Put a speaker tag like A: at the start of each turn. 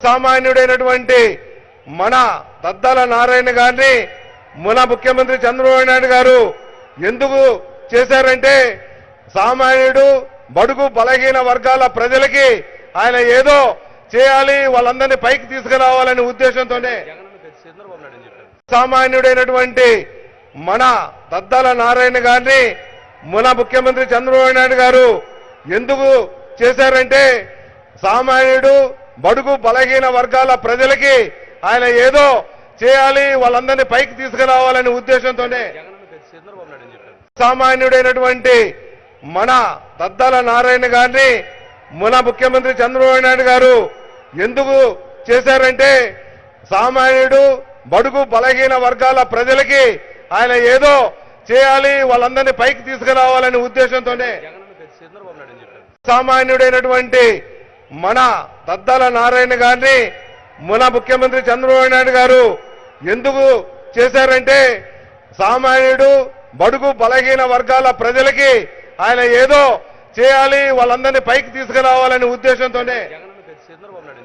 A: సామాన్యుడైనటువంటి మన దద్దాల నారాయణ గారిని మన ముఖ్యమంత్రి చంద్రబాబు నాయుడు గారు ఎందుకు చేశారంటే సామాన్యుడు బడుగు బలహీన వర్గాల ప్రజలకి ఆయన ఏదో చేయాలి వాళ్ళందరినీ పైకి తీసుకురావాలనే ఉద్దేశంతోనే సామాన్యుడైనటువంటి మన దద్దాల నారాయణ గారిని మన ముఖ్యమంత్రి చంద్రబాబు నాయుడు గారు ఎందుకు చేశారంటే సామాన్యుడు బడుగు బలహీన వర్గాల ప్రజలకి ఆయన ఏదో చేయాలి వాళ్ళందరినీ పైకి తీసుకురావాలనే ఉద్దేశంతోనే సామాన్యుడైనటువంటి మన దద్దాల నారాయణ గారిని మన ముఖ్యమంత్రి చంద్రబాబు నాయుడు గారు ఎందుకు చేశారంటే సామాన్యుడు బడుగు బలహీన వర్గాల ప్రజలకి ఆయన ఏదో చేయాలి వాళ్ళందరినీ పైకి తీసుకురావాలనే ఉద్దేశంతోనే సామాన్యుడైనటువంటి మన దద్దాల నారాయణ గారిని మన ముఖ్యమంత్రి చంద్రబాబు నాయుడు గారు ఎందుకు చేశారంటే సామాన్యుడు బడుగు బలహీన వర్గాల ప్రజలకి ఆయన ఏదో చేయాలి వాళ్ళందరినీ పైకి తీసుకురావాలనే ఉద్దేశంతోనే.
B: చంద్రబాబు నాయుడు